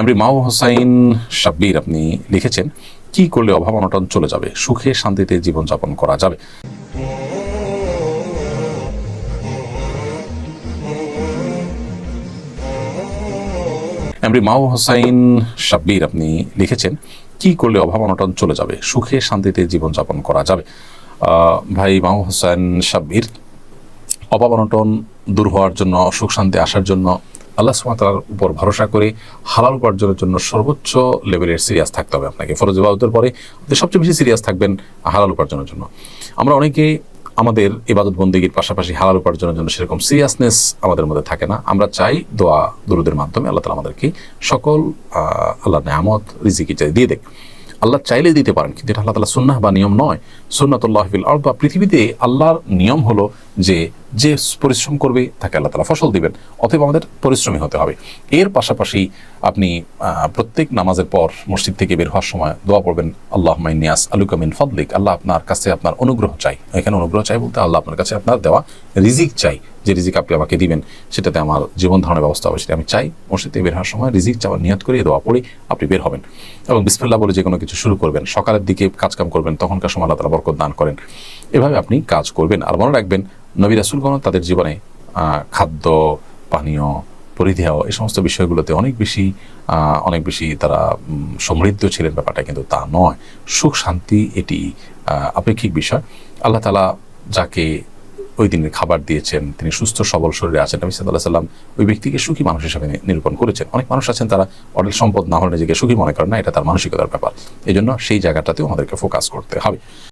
এমরি মাও হোসাইন সাব্বির আপনি লিখেছেন, কি করলে অভাব অনটন চলে যাবে? সুখে শান্তিতে জীবনযাপন করা যাবে? এমরি মাও হোসাইন সাব্বির আপনি লিখেছেন, কি করলে অভাব অনটন চলে যাবে? সুখে শান্তিতে জীবনযাপন করা যাবে? ভাই মাও হোসেন সাব্বির অভাব অনটন দূর হওয়ার জন্য, সুখ শান্তি আসার জন্য আল্লাহ সুমাতার উপর ভরসা করে হালাল উপার্জনের জন্য সর্বোচ্চ লেভেলের সিরিয়াস থাকতে হবে আপনাকে। ফরজ ইবাদতের পরে সবচেয়ে বেশি সিরিয়াস থাকবেন হালাল উপার্জনের জন্য। আমরা অনেকে আমাদের ইবাদত বন্দীগীর পাশাপাশি হালাল উপার্জনের জন্য সেরকম সিরিয়াসনেস আমাদের মধ্যে থাকে না। আমরা চাই দোয়া, দুরুদের মাধ্যমে আল্লাহ তালা আমাদেরকে সকল আল্লাহ নেয়ামত, রিজিকি চাই দিয়ে দেখ আল্লাহ চাইলে দিতে পারেন, কিন্তু এটা আল্লাহ তালা সুন্নাহ বা নিয়ম নয়। সুন্নাতুল্লাহ আরদ বা পৃথিবীতে আল্লাহর নিয়ম হলো যে যে পরিশ্রম করবে তাকে আল্লাহ তালা ফসল দিবেন, অতএব আমাদের পরিশ্রমী হতে হবে। এর পাশাপাশি আপনি প্রত্যেক নামাজের পর মসজিদ থেকে বের হওয়ার সময় দোয়া পড়বেন আল্লাহ মাইনিয়াস আলুকামিন ফদলিক, আল্লাহ আপনার কাছে আপনার অনুগ্রহ চাই। এখানে অনুগ্রহ চাই বলতে আল্লাহ আপনার কাছে আপনার দেওয়া রিজিক চাই। যে রিজিক আপনি আমাকে দিবেন, সেটাতে আমার জীবন ধারণের ব্যবস্থা সেটা আমি চাই। মসজিদ বের হওয়ার সময় রিজিক চাওয়ার নিয়ত করে দোয়া পড়ে আপনি বের হবেন। এবং বিসমিল্লাহ বলে যে কোনো কিছু শুরু করবেন। সকালের দিকে কাজকাম করবেন, তখনকার সময় আল্লাহ তালা বরকত দান করেন। এভাবে আপনি কাজ করবেন। আর মনে রাখবেন, নবী রাসুলগণ তাদের জীবনে খাদ্য, পানীয়, পরিধেয় এই সমস্ত বিষয়গুলোতে অনেক বেশি অনেক বেশি তারা সমৃদ্ধ ছিলেন ব্যাপারটা, কিন্তু তা নয়। সুখ শান্তি এটি আপেক্ষিক বিষয়। আল্লাহ তালা যাকে ওই দিনের খাবার দিয়েছেন, তিনি সুস্থ, সবল শরীরে আছেন। নবী সাল্লাহ সাল্লাম ওই ব্যক্তিকে সুখী মানুষ হিসাবে নিরূপণ করেছেন। অনেক মানুষ আছেন তারা অডেল সম্পদ না হলে নিজেকে সুখী মনে করেন না, এটা তার মানসিকতার ব্যাপার। এই জন্য সেই জায়গাটাতেও আমাদেরকে ফোকাস করতে হবে।